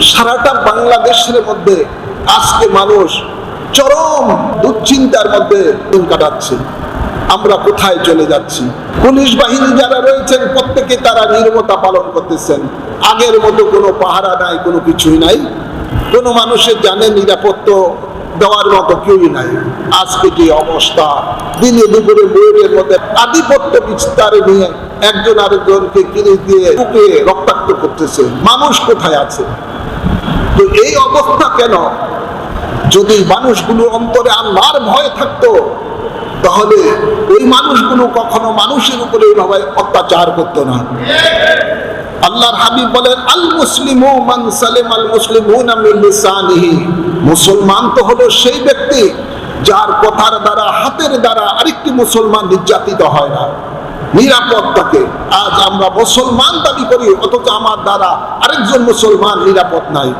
সারাটা বাংলাদেশের মধ্যে আজকে মানুষ চরম দুশ্চিন্তার মধ্যে দিন কাটাচ্ছে। আমরা কোথায় চলে যাচ্ছি? পুলিশ বাহিনী যারা রয়েছেন, প্রত্যেকে তারা নির্মতা পালন করতেছেন। আগের মতো কোনো পাহারা নাই, কোনো কিছুই নাই। কোনো মানুষের জানে নিরাপত্তা দেওয়ার মতো কেউই নাই। আজকে যে অবস্থা, দিনে দুপুরে বইয়ের মধ্যে আধিপত্য বিস্তারে নিয়ে একজন আরেকজনকে কিনে দিয়ে বুকে রক্তাক্ত করতেছে। মানুষ কোথায় আছে? তো এই অবস্থা কেন? যদি মানুষগুলো অন্তরে আল্লাহর ভয় থাকতো, তাহলে ওই মানুষগুলো কখনো মানুষের উপরে এইভাবে অত্যাচার করতো না। আল্লাহর হাবিব বলেন আল মুসলিমু মান সালিম আল লিসানিহি। মুসলমান তো হলো সেই ব্যক্তি যার কথার দ্বারা, হাতের দ্বারা আরেকটি মুসলমান নির্যাতিত হয় না। নিরাপদ থাকে। আজ আমরা মুসলমান দাবি করি, অথচ আমার দ্বারা আরেকজন মুসলমান নিরাপদ নাই।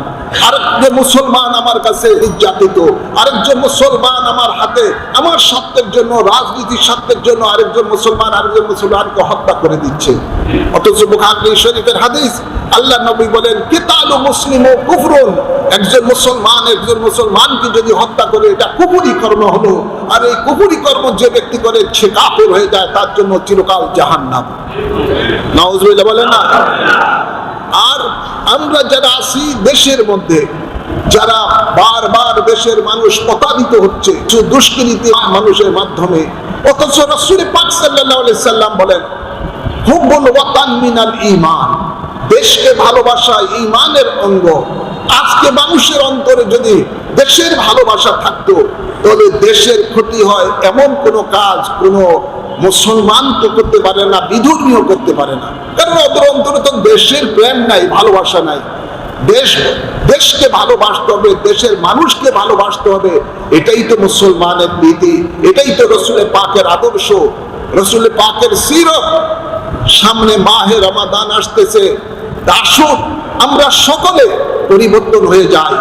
আরেকজন মুসলমান আমার কাছে নির্যাতিত আরেকজন মুসলমান আমার হাতে, আমার স্বার্থের জন্য, রাজনীতির স্বার্থের জন্য আরেকজন মুসলমান, আরেকজন মুসলমানকে হত্যা করে দিচ্ছে। অথচ বুখারী শরীফের হাদিস, আল্লাহ নবী বলেন, কিতালু মুসলিম ও কুফরুন। একজন মুসলমান, একজন মুসলমানকে যদি হত্যা করে, এটা কুফুরি কর্ম হলো। আর এই কুফুরি কর্ম যে ব্যক্তি করে, সে কাফের হয়ে যায়, তার জন্য চিরকাল জাহান্নাম। নাউজুবিল্লাহ বলেন না? আর আমরা যারা আছি দেশের মধ্যে, যারা বারবার দেশের মানুষ প্রতারিত হচ্ছে দুষ্কৃতি মানুষের মাধ্যমে, অথচ রসুল পাক আলাইহি সাল্লাম বলেন, হুব্বুল ওয়াতান মিনাল ঈমান। দেশকে ভালোবাসা ঈমানের অঙ্গ। আজকে মানুষের অন্তরে যদি দেশের ভালোবাসা থাকতো, তাহলে দেশের ক্ষতি হয় এমন কোনো কাজ, কোনো মুসলমান তো করতে পারে না বিধর্মীয় করতে পারে না। কারণ ওদের অন্তরে তো দেশের প্রেম নাই, ভালোবাসা নাই। দেশ, দেশকে ভালোবাসতে হবে, দেশের মানুষকে ভালোবাসতে হবে, এটাই তো মুসলমানের নীতি, এটাই তো রসুলের পাকের আদর্শ। রসুলের পাকের সিরত সামনে মাহে রমাদান আসতেছে আসুন আমরা সকলে পরিবর্তন হয়ে যাই।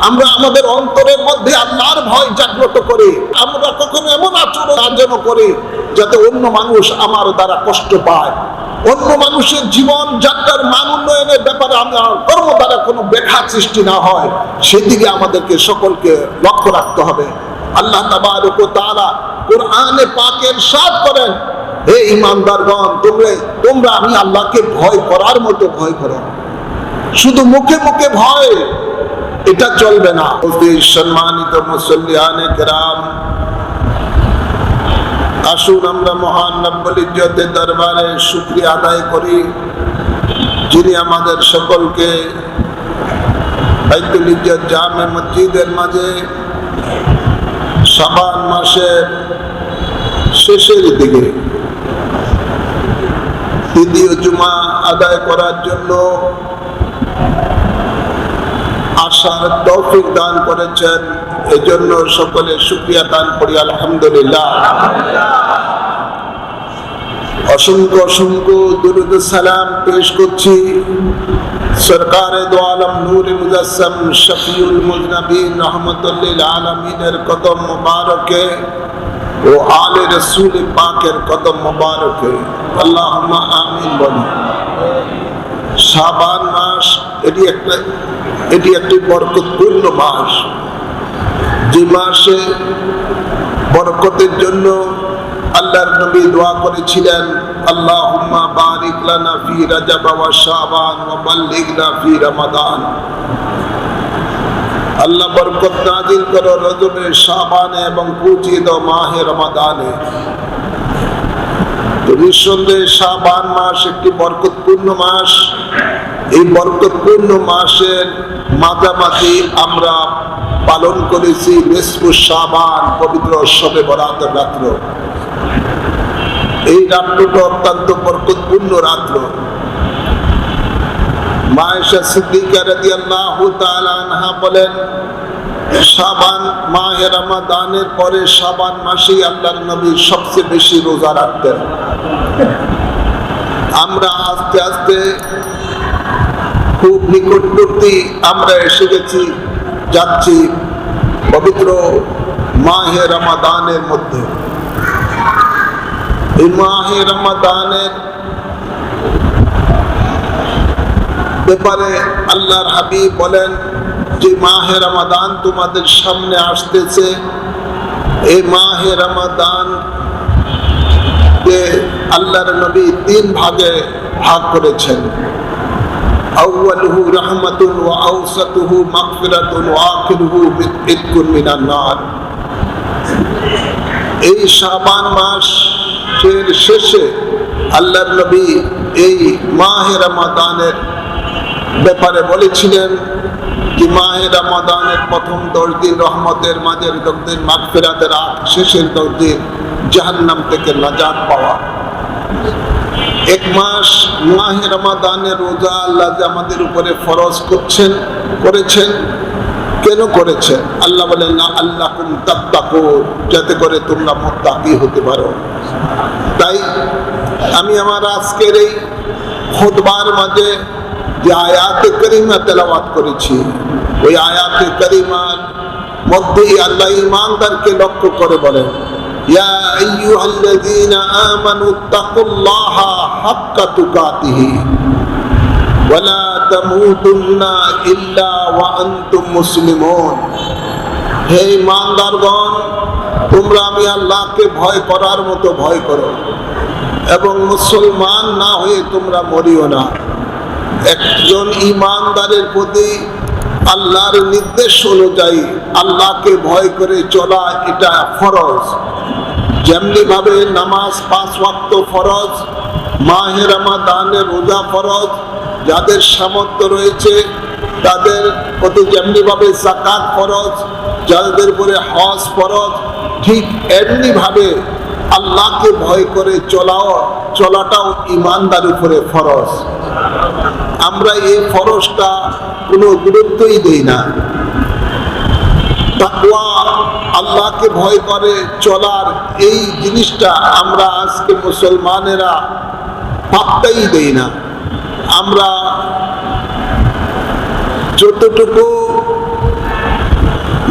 আমরা আমাদের অন্তরের মধ্যে আল্লাহর ভয় জাগ্রত করে। আমরা কখনো এমন আচরণ যেন করি যাতে অন্য মানুষ আমার দ্বারা কষ্ট পায়। অন্য মানুষের জীবন যাত্রার মান উন্নয়নের ব্যাপারে আমার কর্ম দ্বারা কোনো ব্যাঘাত সৃষ্টি না হয়। সেদিকে আমাদেরকে সকলকে লক্ষ্য রাখতে হবে। আল্লাহ তাবারক তাআলা কোরআনে পাকের সাথ করেন, হে ইমানদারগণ, তোমরা তোমরা আমি আল্লাহকে ভয় করার মতো ভয় করো শুধু মুখে মুখে ভয়, এটা চলবে না। সম্মানিত মুসল্লিয়ানে কেরাম, আসুন আমরা মহান ইজ্জতের দরবারে শুকরিয়া আদায় করি, যিনি আমাদের সকলকে বাইতুল জামে মসজিদের মাঝে সাবান মাসের শেষের দিকে দ্বিতীয় জুমা আদায় করার জন্য আসার তৌফিক দান করেছেন। এজন্য সকলে শুক্রিয়া দান করি, আলহামদুলিল্লাহ। অসংখ্য অসংখ্য দুরুদ সালাম পেশ করছি। সরকারে দো নূর মুজাসম শফিউল মুজনবিন রহমতুল্লিল আলমিনের কদম মুবারকে ও আলে রসুল পাকের কদম মুবারকে। আল্লাহ আমিন বলি শাবান মাস, এটি একটা এটি একটি বরকতপূর্ণ মাস। যে মাসে বরকতের জন্য আল্লাহর নবী দোয়া করেছিলেন, আল্লাহুম্মা বারিক লানা ফি রাজাব ওয়া শাবান ওয়া ফি রমাদান। আল্লাহ বরকত নাজিল করো রজবে, শাবানে এবং পৌঁছিয়ে দাও মাহে রমাদানে। নিঃসন্দেহে শাবান মাস একটি বরকতপূর্ণ মাস। এই বরকতপূর্ণ মাসের মাঝামাঝি আমরা পালন করেছি নিসফু শাবান, পবিত্র সবে বরাতের রাত্র। এই রাত্রটা অত্যন্ত বরকতপূর্ণ রাত্র। মায়েশা বলেন, শাবান মাহে রমাদানের পরে শাবান মাসেই আল্লাহর নবী সবচেয়ে বেশি রোজা রাখতেন। আমরা আস্তে আস্তে খুব নিকটবর্তী আমরা এসে গেছি যাচ্ছি পবিত্র মাহে রমাদানের মধ্যে। এই মাহে রমাদানের ব্যাপারে আল্লাহর হাবিব বলেন, যে মাহে রমাদান তোমাদের সামনে আসতেছে, এই মাহে রমাদান আল্লাহর নবী তিন ভাগে ভাগ করেছেন। ওয়া আওসাতুহু মাগফিরাতুন ওয়া আখিরুহু ইতকুন মিনান নার। এই শাবান মাসের শেষে আল্লাহর নবী এই মাহে রমাদানের ব্যাপারে বলেছিলেন কি মাহে রমাদানের প্রথম দশ দিন রহমতের মাঝের দশ দিন মাগফিরাতের আগ শেষের দশ দিন জাহান্নাম থেকে নাজাত পাওয়া। এক মাস, মাহে রমাদানের রোজা আল্লাহ যে আমাদের উপরে ফরজ করছেন, করেছেন। কেন করেছেন? আল্লাহ বলেন, না আল্লাহ তাত্তাকু যাতে করে তোমরা মোত্তাকি হতে পারো। তাই আমি আমার আজকের এই খুতবার মাঝে যে আয়াতে করিমা তেলাওয়াত করেছি, ওই আয়াতে করিমার মধ্যেই আল্লাহ ইমানদারকে লক্ষ্য করে বলেন। ইয়া আইয়ুহাল্লাযীনা আমানু তাকুল্লাহা হাক্কা তুকাতিহি ওয়ালা তামুতুন্না ইল্লা ওয়া আনতুম মুসলিমুন। হে ইমানদারগণ, তোমরা আমি আল্লাহকে ভয় করার মতো ভয় করো এবং মুসলমান না হয়ে তোমরা মরিও না। একজন ইমানদারের প্রতি আল্লাহর নির্দেশ অনুযায়ী আল্লাহকে ভয় করে চলা এটা ফরজ। যেমনি ভাবে নামাজ পাঁচ ওয়াক্ত ফরজ, মাহে রমাদানের রোজা ফরজ, যাদের সামর্থ্য রয়েছে তাদের প্রতি যেমনি ভাবে জাকাত ফরজ, যাদের উপরে হজ ফরজ, ঠিক এমনি ভাবে আল্লাহকে ভয় করে চলাও, চলাটাও ইমানদার উপরে ফরজ। আমরা এই ফরজটা কোনো গুরুত্বই দেই না। তাকওয়া আল্লাহকে ভয় করে চলার এই জিনিসটা আমরা আজকে মুসলমানেরা পাত্তাই দেই না। আমরা যতটুকু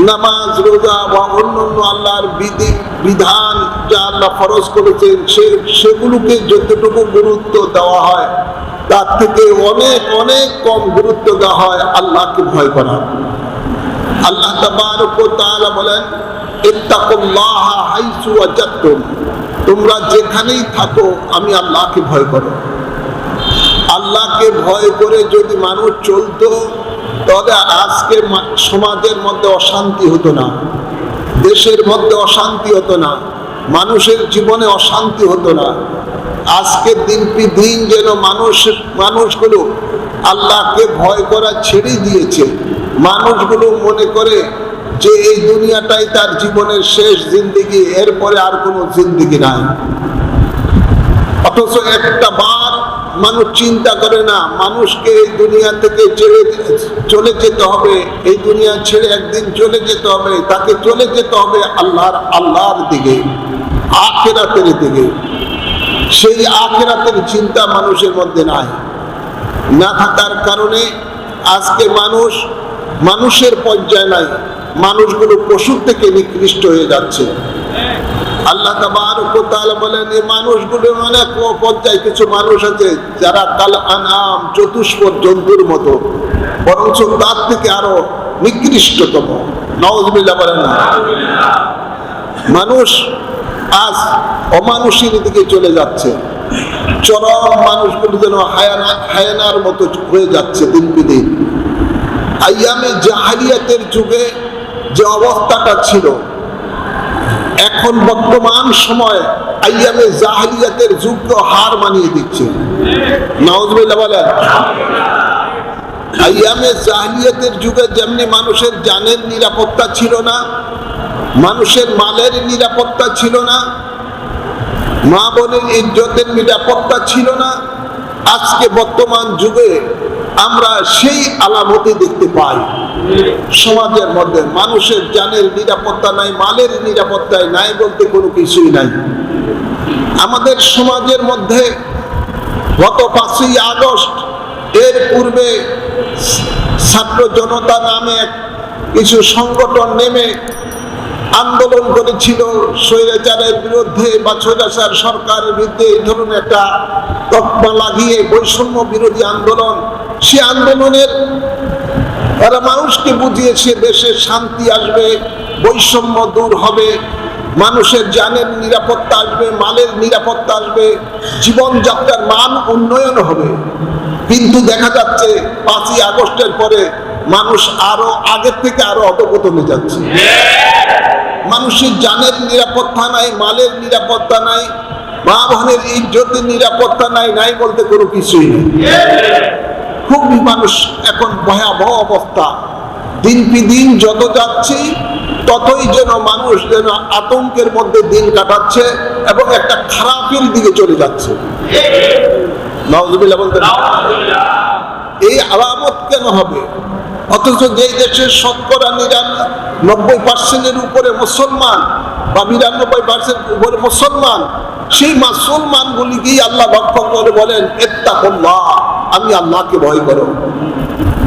নামাজ, রোজা বা অন্যান্য আল্লাহর বিধি, বিধান যা আল্লাহ ফরজ করেছেন, সে, সেগুলোকে যতটুকু গুরুত্ব দেওয়া হয়, তার থেকে অনেক অনেক কম গুরুত্ব দেওয়া হয় আল্লাহকে ভয় করা। আল্লাহ তাআলা বলেন তোমরা যেখানেই থাকো, আমি আল্লাহকে ভয় করো। আল্লাহকে ভয় করে যদি মানুষ চলতো তাহলে আজকে সমাজের মধ্যে অশান্তি হতো না, দেশের মধ্যে অশান্তি হতো না, মানুষের জীবনে অশান্তি হতো না। আজকের দিন দিন যেন মানুষ, মানুষগুলো আল্লাহকে ভয় করা ছেড়ে দিয়েছে। মানুষগুলো মনে করে যে এই দুনিয়াটাই তার জীবনের শেষ জিন্দিগি, এরপরে আর কোনো জিন্দিগি নাই। অথচ একটা বার মানুষ চিন্তা করে না, মানুষকে এই দুনিয়া থেকে ছেড়ে চলে যেতে হবে। এই দুনিয়া ছেড়ে একদিন চলে যেতে হবে। তাকে চলে যেতে হবে আল্লাহর আল্লাহর দিকে, আখেরাতের দিকে। সেই আখেরাতের চিন্তা মানুষের মধ্যে নাই। না থাকার কারণে আজকে মানুষ মানুষের পর্যায়ে নাই। মানুষগুলো পশুর থেকে নিকৃষ্ট হয়ে যাচ্ছে। আল্লাহ বলেন এই মানুষগুলো অনেক পর্যায়ে কিছু মানুষ আছে যারা কাল আনাম, চতুষ্পদ জন্তুর মতো। বরঞ্চ তার থেকে আরও নিকৃষ্টতম। নওয়াজবিল্লাহ বলেন মানুষ আজ অমানুষীর দিকে চলে যাচ্ছে। চরম মানুষগুলো যেন হায়ানা হায়ানার মতো হয়ে যাচ্ছে দিন বিদিন আইয়ামে জাহালিয়াতের যুগে যে অবস্থাটা ছিল, এখন বর্তমান সময় আইয়ামে জাহালিয়াতের যুগ তো হার মানিয়ে দিচ্ছে। বলেন আইয়ামে জাহালিয়াতের যুগে যেমনি মানুষের জানের নিরাপত্তা ছিল না, মানুষের মালের নিরাপত্তা ছিল না, মা বোনের ইজ্জতের নিরাপত্তা ছিল না, আজকে বর্তমান যুগে আমরা সেই আলামতি দেখতে পাই। সমাজের মধ্যে মানুষের জানের নিরাপত্তা নাই, মালের নিরাপত্তায় নাই বলতে কোনো কিছুই নাই। আমাদের সমাজের মধ্যে গত পাঁচই আগস্ট এর পূর্বে ছাত্র জনতা নামে কিছু সংগঠন নেমে আন্দোলন করেছিল। স্বৈরাচারের বিরুদ্ধে বা স্বৈরাচার সরকারের বিরুদ্ধে এই ধরনের একটা তকমা লাগিয়ে বৈষম্য বিরোধী আন্দোলন। সে আন্দোলনের তারা মানুষকে বুঝিয়েছে দেশে শান্তি আসবে বৈষম্য দূর হবে। মানুষের জানের নিরাপত্তা আসবে মালের নিরাপত্তা আসবে জীবনযাত্রার মান উন্নয়ন হবে। কিন্তু দেখা যাচ্ছে পাঁচই আগস্টের পরে মানুষ আরও আগের থেকে আরও অধপতনে যাচ্ছে। মানুষের জানের নিরাপত্তা নাই মালের নিরাপত্তা নাই মা বোনের ইজ্জতের নিরাপত্তা নাই নাই বলতে কোনো কিছুই নেই। খুবই মানুষ এখন ভয়াবহ অবস্থা। দিন পি দিন যত যাচ্ছে, ততই যেন মানুষ যেন আতঙ্কের মধ্যে দিন কাটাচ্ছে এবং একটা খারাপের দিকে চলে যাচ্ছে। এই আলামত কেন হবে? অথচ যে দেশের শতকরা নিরানব্বই পার্সেন্টের উপরে মুসলমান বা নিরানব্বই পার্সেন্ট উপরে মুসলমান সেই মুসলমানগুলিকেই আল্লাহ লক্ষ্য করে বলেন এত্তাকুল্লাহ আমি আল্লাহকে ভয় করো।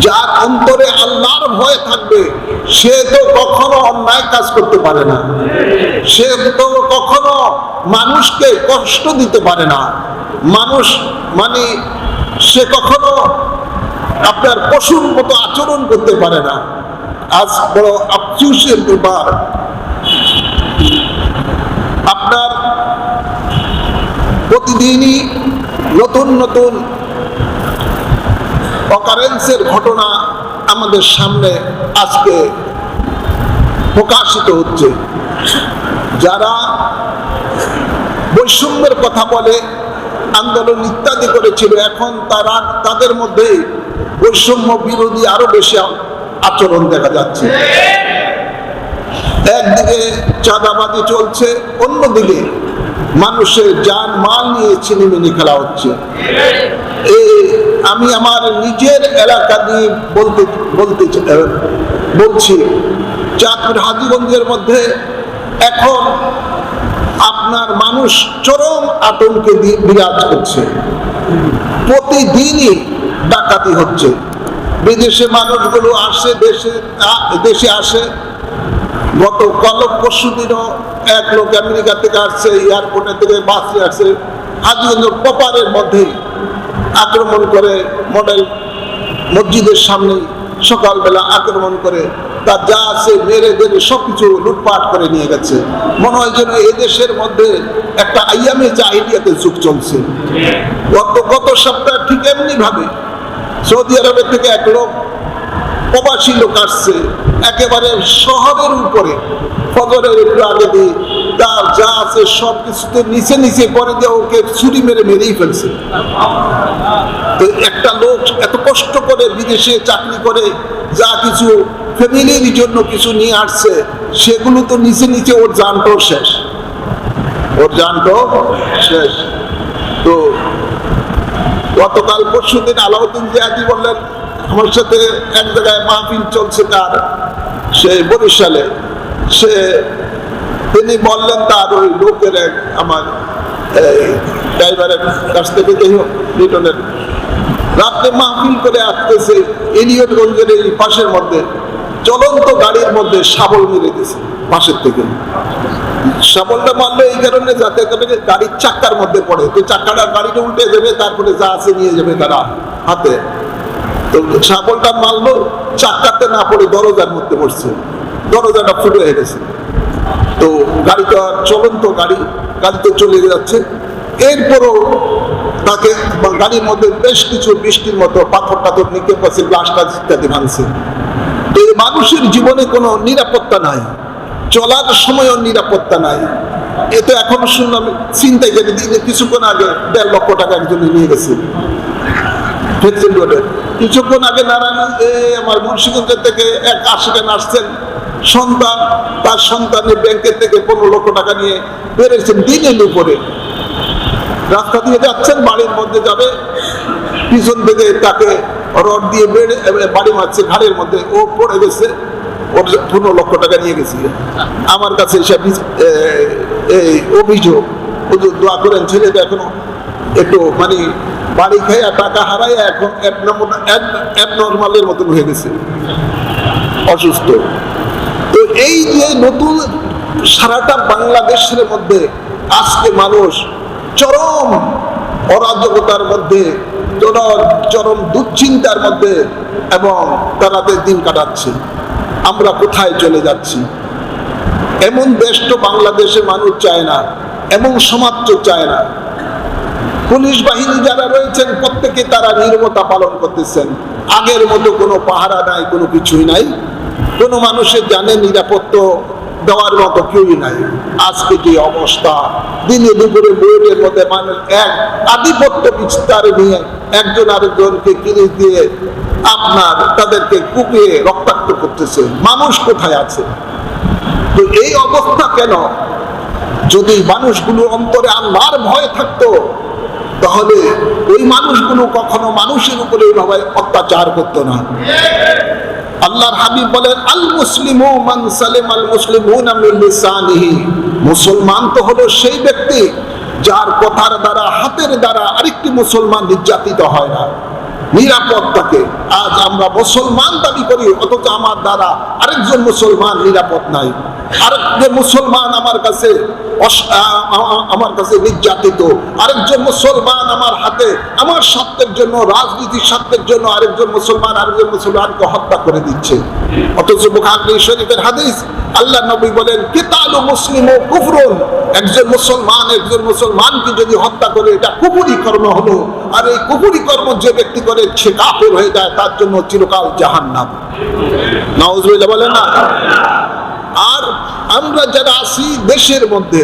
যার অন্তরে আল্লাহর ভয় থাকবে, সে তো কখনো অন্যায় কাজ করতে পারে না। সে তো কখনো মানুষকে কষ্ট দিতে পারে না। মানুষ মানে সে কখনো আপনার পশুর মতো আচরণ করতে পারে না। আজ বড় আফসুসের ব্যাপার আপনার প্রতিদিনই নতুন নতুন অকারেন্সের ঘটনা আমাদের সামনে আজকে প্রকাশিত হচ্ছে। যারা বৈষম্যের কথা বলে, আন্দোলন ইত্যাদি করেছিল, এখন তারা তাদের মধ্যে বৈষম্য বিরোধী আরও বেশি আচরণ দেখা যাচ্ছে। একদিকে চাঁদাবাজি চলছে, অন্যদিকে মানুষের যান মাল নিয়ে চিনিমিনি খেলা হচ্ছে। আমি আমার নিজের এলাকা নিয়ে বলতে বলতে বলছি চাঁদপুর হাজিগঞ্জের মধ্যে এখন আপনার মানুষ চরম আতঙ্কে বিরাজ করছে। প্রতিদিনই ডাকাতি হচ্ছে। বিদেশে মানুষগুলো আসে, দেশে দেশে আসে গত কল পরশু দিনও এক লোক আমেরিকা থেকে আসছে এয়ারপোর্টে থেকে বাসে আসছে। হাজিগঞ্জ পপারের মধ্যেই আক্রমণ করে মডেল মসজিদের সামনে সকালবেলা আক্রমণ করে। তার যা আছে মেরে দেরে সবকিছু লুটপাট করে নিয়ে গেছে। মনে হয় যেন এদেশের মধ্যে একটা আইয়ামে জাহিলিয়াতের যুগ চলছে। গত গত সপ্তাহে ঠিক এমনি ভাবে সৌদি আরবের থেকে এক লোক প্রবাসী লোক আসছে, একেবারে শহরের উপরে। ফজরের একটু আগে দিয়ে তার যা আছে সব কিছুতে নিচে নিচে পরে দিয়ে ওকে ছুরি মেরে মেরেই ফেলছে। তো একটা লোক এত কষ্ট করে বিদেশে চাকরি করে, যা কিছু ফ্যামিলির জন্য কিছু নিয়ে আসছে, সেগুলো তো নিচে নিচে ওর জানটাও শেষ। ওর জানটাও শেষ। তো গতকাল পরশু দিন আলাউদ্দিন জিয়াদি বললেন আমার সাথে এক জায়গায় মাহফিল চলছে তার, সে বরিশালে। সে, তিনি বললেন, তার ওই লোকের এক আমার ড্রাইভারের কাছ থেকে, যাই হোক লিটনের রাত্রে মাহফিল করে আসতেছে এলিয়টগঞ্জের এই পাশের মধ্যে, চলন্ত গাড়ির মধ্যে শাবল মেরে দিয়েছে, পাশের থেকে। শাবলটা মারলো এই কারণে যাতে গাড়ির চাক্কার মধ্যে পড়ে। তো চাক্কাটা গাড়িটা উল্টে যাবে তারপরে যা আছে নিয়ে যাবে তারা হাতে। তো শাবলটা মারলো চাক্কাতে না পড়ে দরজার মধ্যে পড়ছে। দরজাটা ফুটে হয়ে গেছে। তো গাড়িটা চলন্ত গাড়ি, গাড়িতে চলে যাচ্ছে। এরপরও তাকে গাড়ির মধ্যে বেশ কিছু বৃষ্টির মতো পাথর টাথর নিক্ষেপ করছে গ্লাস টাস ইত্যাদি ভাঙছে। তো এই মানুষের জীবনে কোনো নিরাপত্তা নাই। চলার সময়ও নিরাপত্তা নাই। এ তো এখনও শুনলাম চিন্তায় গেলে কিছুক্ষণ আগে দেড় লক্ষ টাকা একজনে নিয়ে গেছে। ফেন্সিল রোডে কিছুক্ষণ আগে নারায়ণ আমার মুন্সিগঞ্জের থেকে এক আশিকান আসছেন সন্তান, তার সন্তানের ব্যাংকের থেকে পনেরো লক্ষ টাকা নিয়ে বেড়েছেন দিনের উপরে। রাস্তা দিয়ে যাচ্ছেন, বাড়ির মধ্যে যাবে। পিছন থেকে তাকে রড দিয়ে বেড়ে বাড়ি মারছে, ঘাড়ের মধ্যে। ও পড়ে গেছে। ওর পনেরো লক্ষ টাকা নিয়ে গেছি। আমার কাছে সব এই অভিযোগ। দোয়া করেন, ছেলেটা এখনও একটু মানে বাড়ি খেয়ে টাকা হারায় এখন নর্মালের মতন হয়ে গেছে। অসুস্থ। তো এই যে নতুন সারাটা বাংলাদেশের মধ্যে আজকে মানুষ চরম অরাজকতার মধ্যে, চরম দুশ্চিন্তার মধ্যে এবং তারাদের দিন কাটাচ্ছে। আমরা কোথায় চলে যাচ্ছি? এমন দেশ তো বাংলাদেশে মানুষ চায় না, এমন সমাজ তো চায় না। পুলিশ বাহিনী যারা রয়েছেন, প্রত্যেকে তারা নির্মতা পালন করতেছেন। আগের মতো কোনো পাহারা নাই, কোনো কিছুই নাই। কোনো মানুষের জানে নিরাপত্তা দেওয়ার মতো কেউই নাই। আজকে যে অবস্থা, দিনে দুপুরে বুয়েটের মধ্যে মানুষ এক আধিপত্য বিস্তার নিয়ে একজন আরেকজনকে কিনে দিয়ে আপনার তাদেরকে কুপিয়ে রক্তাক্ত করতেছে। মানুষ কোথায় আছে? তো এই অবস্থা কেন? যদি মানুষগুলো অন্তরে আল্লাহর ভয় থাকতো তাহলে ওই মানুষগুলো কখনো মানুষের উপরে এইভাবে অত্যাচার করতো না। আল্লাহর হাবিব বলেন, আল মুসলিম সালেম, আল মুসলিমুন মুসলমান তো হলো সেই ব্যক্তি যার কথার দ্বারা, হাতের দ্বারা আরেকটি মুসলমান নির্যাতিত হয় না। নিরাপদ থাকে। আজ আমরা মুসলমান দাবি করি, অথচ আমার দ্বারা আরেকজন মুসলমান নিরাপদ নাই। আরেকজন মুসলমান আমার কাছে আমার কাছে নির্যাতিত। আরেকজন মুসলমান আমার হাতে, আমার স্বার্থের জন্য, রাজনীতির স্বার্থের জন্য আরেকজন মুসলমান আরেকজন মুসলমানকে হত্যা করে দিচ্ছে। অথচ বুখারী শরীফের হাদিস, আল্লাহ নবী বলেন, কিতালু মুসলিম ও কুফরুন। একজন মুসলমান একজন মুসলমানকে যদি হত্যা করে, এটা কুফুরি কর্ম হলো। আর এই কুফুরি কর্ম যে ব্যক্তি করে, সে কাফের হয়ে যায়, তার জন্য চিরকাল জাহান্নাম। নাউজুবিল্লাহ বলেন না? আর আমরা যারা আছি দেশের মধ্যে,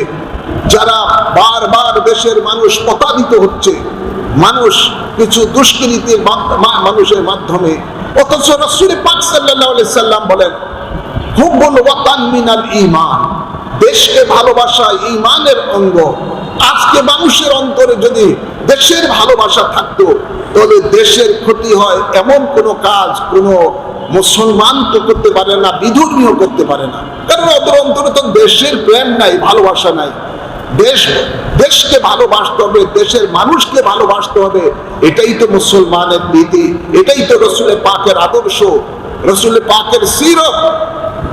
যারা বারবার দেশের মানুষ প্রতারিত হচ্ছে, মানুষ কিছু দুষ্কৃতির মানুষের মাধ্যমে, অথচ রসুল পাক সাল্লাম বলেন, হুব্বুল ওয়াতান মিনাল ঈমান। দেশকে ভালোবাসা ঈমানের অঙ্গ। আজকে মানুষের অন্তরে যদি দেশের ভালোবাসা থাকতো, তাহলে দেশের ক্ষতি হয় এমন কোনো কাজ, কোনো মুসলমান তো করতে পারে না বিধর্মীয় করতে পারে না। কারণ ওদের অন্তরে তো দেশের প্রেম নাই, ভালোবাসা নাই। দেশ, দেশকে ভালোবাসতে হবে, দেশের মানুষকে ভালোবাসতে হবে, এটাই তো মুসলমানের নীতি, এটাই তো রসুলের পাকের আদর্শ। রসুলের পাকের সিরত,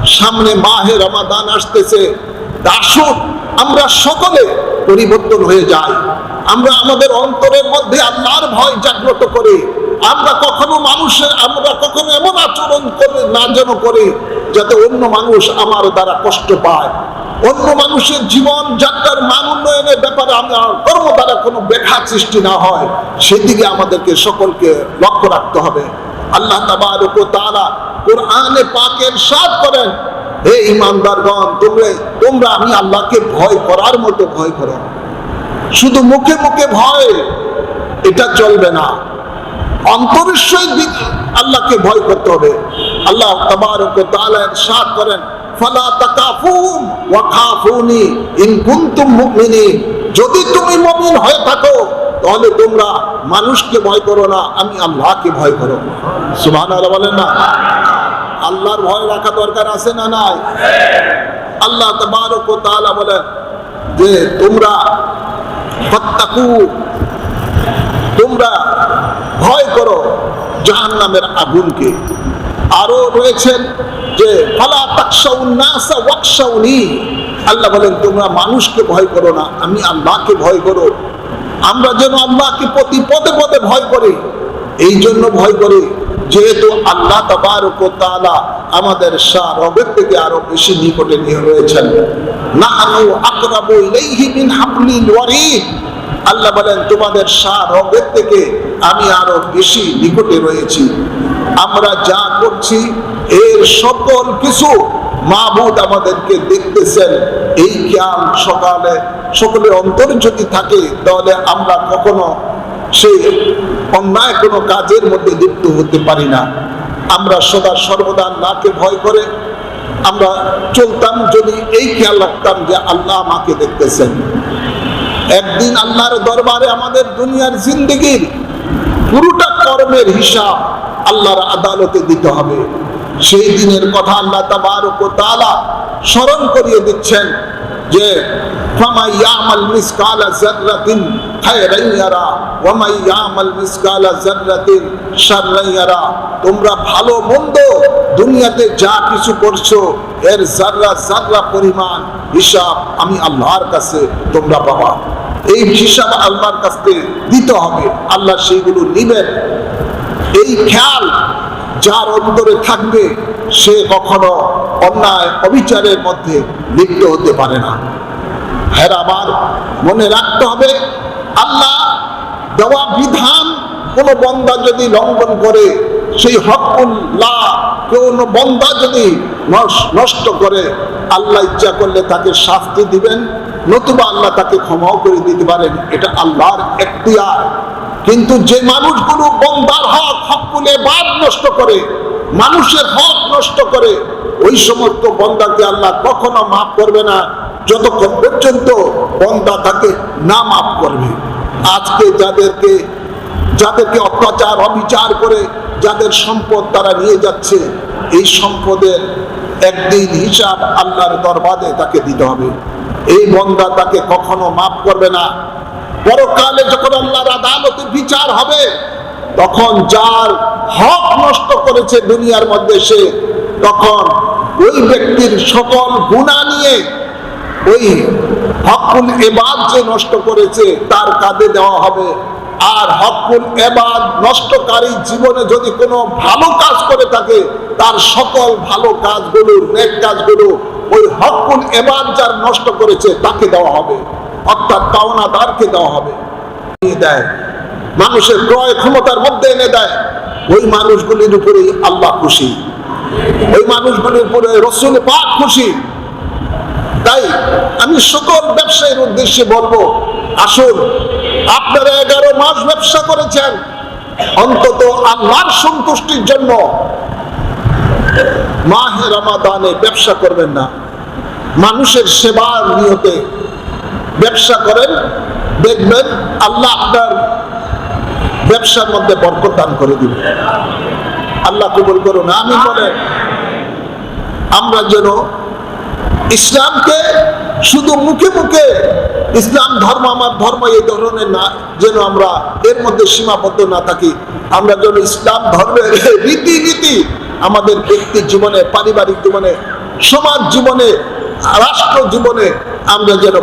সামনে মাহে রমাদান আসতেছে। আসুন আমরা সকলে পরিবর্তন হয়ে যাই। আমরা আমাদের অন্তরের মধ্যে আল্লাহর ভয় জাগ্রত করে। আমরা কখনো মানুষের, আমরা কখনো এমন আচরণ করে, না যেন করি, যাতে অন্য মানুষ আমার দ্বারা কষ্ট পায়। অন্য মানুষের জীবন যাত্রার মান উন্নয়নের ব্যাপারে আমার কর্ম দ্বারা কোনো ব্যাঘাত সৃষ্টি না হয়, সেদিকে আমাদেরকে সকলকে লক্ষ্য রাখতে হবে। আল্লাহ তাবারক ও তাআলা কোরআনে পাকের সাথ করেন, হে ইমানদারগণ তোমরা তোমরা আমি আল্লাহকে ভয় করার মতো ভয় করো। শুধু মুখে মুখে ভয়, এটা চলবে না। অন্তরের সহিত আল্লাহকে ভয় করতে হবে। আল্লাহ তাবারক তাআলা ইরশাদ করেন, ফালা তাকাফুম ওয়া খাফুনি ইন কুনতুম যদি তুমি মুমিন হয়ে থাকো, তাহলে তোমরা মানুষকে ভয় করো না, আমি আল্লাহকে ভয় করো। সুবহানাল্লাহ বলেন না। আল্লাহর ভয় রাখা দরকার আছে না নাই? আল্লাহ তাবারক তাআলা বলেন যে, তোমরা ফাত্তাকু, তোমরা ভয় করো জাহান নামের আগুনকে। আরও রয়েছেন যে আল্লাহ বলেন, তোমরা মানুষকে ভয় করো না, আমি আল্লাহকে ভয় করো। আমরা যেন আল্লাহকে প্রতি পদে পদে ভয় করি। এই জন্য ভয় করি, যেহেতু আল্লাহ ও আমাদের রবের থেকে আরও বেশি নিকটে নিয়ে রয়েছেন। নাহানু আকরাবু ইলাইহি মিন হাবলিল ওয়ারিদ। আল্লাহ বলেন, তোমাদের শাহ রবের থেকে আমি আরও বেশি নিকটে রয়েছি। আমরা যা করছি, এর সকল কিছু মাহবুদ আমাদেরকে দেখতেছেন। এই জ্ঞান সকালে সকলে অন্তরে যদি থাকে, তাহলে আমরা কখনো সেই অন্যায় কোনো কাজের মধ্যে লিপ্ত হতে পারি না। আমরা সদা সর্বদা নাকে ভয় করে। আমরা চলতাম যদি এই খেয়াল রাখতাম যে আল্লাহ আমাকে দেখতেছেন। একদিন আল্লাহর দরবারে আমাদের দুনিয়ার জিন্দগির পুরোটা কর্মের হিসাব আল্লাহর আদালতে দিতে হবে। সেই দিনের কথা আল্লাহ তাআলা স্মরণ করিয়ে দিচ্ছেন যে তোমরা ভালো মন্দ দুনিয়াতে যা কিছু করছ, এর জাররা জাররা পরিমাণ হিসাব আমি আল্লাহর কাছে তোমরা পাবা। এই হিসাব আল্লাহর কাছ থেকে দিতে হবে। আল্লাহ সেইগুলো নিবেন। এই খেয়াল যার অন্তরে থাকবে, সে কখনো অন্যায় অবিচারের মধ্যে লিপ্ত হতে পারে না। হ্যাঁ আমার মনে রাখতে হবে, আল্লাহ দেওয়া বিধান কোন বন্দা যদি লঙ্ঘন করে, সেই হকুল্লাহ কোন বন্দা যদি নষ্ট করে, আল্লাহ ইচ্ছা করলে তাকে শাস্তি দিবেন। নতুবা আল্লাহ তাকে ক্ষমাও করে দিতে পারেন, এটা আল্লাহর এখতিয়ার। কিন্তু যে মানুষগুলো বন্দার হক হকুলে বাদ নষ্ট করে, মানুষের হক নষ্ট করে, ওই সমস্ত বন্দাকে আল্লাহ কখনো মাফ করবে না। যতক্ষণ পর্যন্ত বন্দা তাকে না মাফ করবে। আজকে যাদেরকে যাদেরকে অত্যাচার, অবিচার করে যাদের সম্পদ তারা নিয়ে যাচ্ছে, এই সম্পদের একদিন হিসাব আল্লাহর দরবারে তাকে দিতে হবে। এই বন্দা তাকে কখনো মাফ করবে না। পরকালে যখন আল্লাহর আদালতে বিচার হবে, তখন যার হক নষ্ট করেছে দুনিয়ার মধ্যে সে, তখন ওই ব্যক্তির সকল গুণা নিয়ে ওই হকুল এবাদ যে নষ্ট করেছে, তার কাঁধে দেওয়া হবে। আর হকুল এবাদ নষ্টকারী জীবনে যদি কোনো ভালো কাজ করে থাকে, তার সকল ভালো কাজগুলো, নেক কাজগুলো ওই হকুল এবার যার নষ্ট করেছে, তাকে দেওয়া হবে। অর্থাৎ পাওনাদারকে দেওয়া হবে। দেয়। মানুষের ক্রয় ক্ষমতার মধ্যে এনে দেয়। ওই মানুষগুলির উপরেই আল্লাহ খুশি। ওই মানুষগুলির উপরে রসুল পাক খুশি। তাই আমি সকল ব্যবসায়ীর উদ্দেশ্যে বলব, আসুন, আপনারা এগারো মাস ব্যবসা করেছেন। অন্তত আল্লাহর সন্তুষ্টির জন্য মাহে রমাদানে ব্যবসা করবেন না। মানুষের সেবার নিয়তে ব্যবসা করেন দেখবেন আল্লাহ আপনার ব্যবসার মধ্যে বরকত দান করে দিবে। আল্লাহ কবুল করুন আমি বলেন। আমরা যেন ইসলামকে শুধু মুখে মুখে ইসলাম ধর্ম আমার ধর্ম এই ধরনের না যেন আমরা এর মধ্যে সীমাবদ্ধ না থাকি। আমরা যেন ইসলাম ধর্মের রীতি নীতি আমাদের ব্যক্তি জীবনে পারিবারিক জীবনে সমাজ জীবনে রাষ্ট্র জীবনে আমরা যেন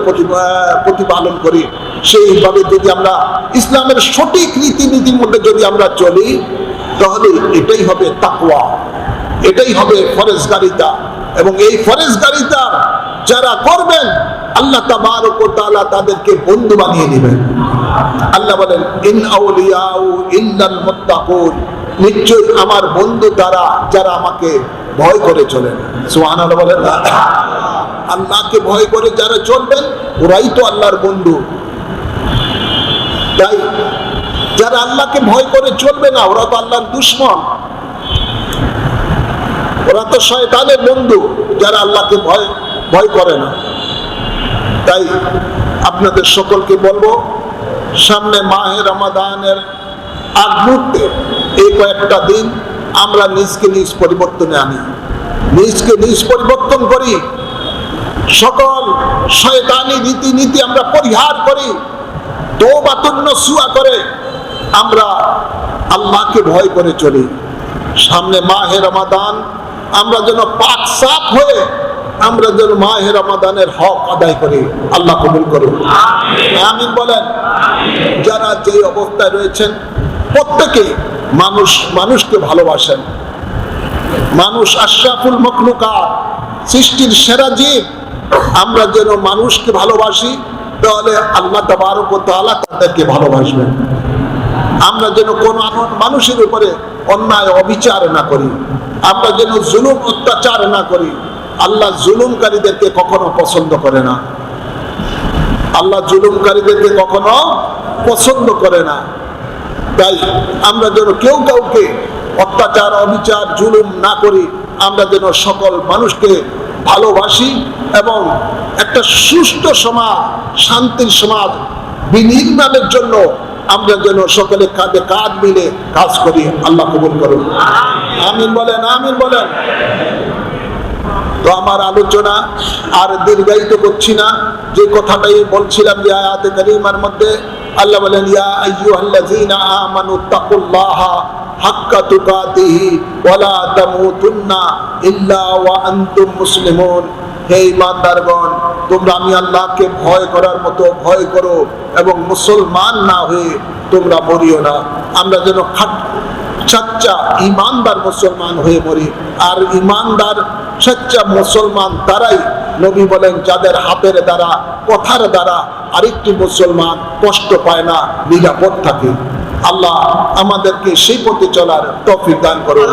প্রতিপালন করি, সেইভাবে যদি আমরা ইসলামের সঠিক রীতিনীতির মধ্যে যদি আমরা চলি, তাহলে এটাই হবে তাকওয়া, এটাই হবে ফরেজগারিতা। এবং এই ফরেজগারিতা যারা করবেন, আল্লাহ তাবারক তাদেরকে বন্ধু বানিয়ে নেবেন। আল্লাহ বলেন, ইন আউলিয়াউ নিশ্চয়ই আমার বন্ধু তারা, যারা আমাকে ভয় করে চলেন। সুবহানাল্লাহ বলেন? আল্লাহকে ভয় করে যারা চলবেন, ওরাই তো আল্লাহর বন্ধু। তাই যারা আল্লাহকে ভয় করে চলবে না, ওরা তো আল্লাহর দুশ্মন। ওরা তো শয়তানের বন্ধু, যারা আল্লাহকে ভয় ভয় করে না। তাই আপনাদের সকলকে বলব, সামনে মাহে রমাদানের আগ মুহূর্তে এই কয়েকটা দিন আমরা নিজকে নিজ পরিবর্তনে আনি। নিজকে নিজ পরিবর্তন করি। সকল শয়তানি রীতিনীতি আমরা পরিহার করি দৌবাতুন্য সুয়া করে আমরা আল্লাহকে ভয় করে চলি। সামনে মাহে রমাদান আমরা যেন পাক সাফ হয়ে আমরা যেন মাহে রমাদানের হক আদায় করি। আল্লাহ কবুল করুন। আমিন বলেন। যারা যে অবস্থায় রয়েছেন প্রত্যেকে মানুষ মানুষকে ভালোবাসেন। মানুষ আশরাফুল মখলুকাত সৃষ্টির সেরা জীব। আমরা যেন মানুষকে ভালোবাসি, তাহলে আল্লাহ তাবারক তাআলা তাদেরকে ভালোবাসবেন। আমরা যেন কোনো মানুষের উপরে অন্যায়, অবিচার না করি। আমরা যেন জুলুম, অত্যাচার না করি। আল্লাহ জুলুমকারীদেরকে কখনো পছন্দ করে না। আল্লাহ জুলুমকারীদেরকে কখনো পছন্দ করে না। তাই আমরা যেন কেউ কাউকে অত্যাচার, অবিচার, জুলুম না করি। আমরা যেন সকল মানুষকে ভালোবাসি এবং একটা সুস্থ সমাজ, শান্তির সমাজ বিনির্মাণের জন্য আমরা যেন সকলে কাঁধে কাঁধ মিলে কাজ করি। আল্লাহ কবুল করুন। আমিন বলেন আমিন বলেন। তো আমার আলোচনা আর দীর্ঘায়িত করছি না। যে কথাটাই বলছিলাম যে আয়াতে কারিমার মধ্যে আল্লাহ বলেন, ইয়া আইয়ুহাল্লাযীনা আমানু তাকুল্লাহা হাক্কা তুকাতিহি ওয়ালা তামুতুন্না ইল্লা তোমরা আমি আল্লাহকে ভয় করার মতো ভয় করো এবং মুসলমান না হয়ে তোমরা মরিও না। আমরা যেন সচ্চা ইমানদার মুসলমান হয়ে মরি। আর ইমানদার সচ্চা মুসলমান তারাই নবী বলেন, যাদের হাতের দ্বারা, কথার দ্বারা আরেকটি মুসলমান কষ্ট পায় না, নিরাপদ থাকে। আল্লাহ আমাদেরকে সেই পথে চলার তৌফিক দান করুন।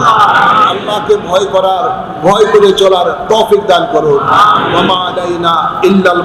আল্লাহকে ভয় করার, ভয় করে চলার তৌফিক দান করুন। মামা আলাইনা ইল্লাল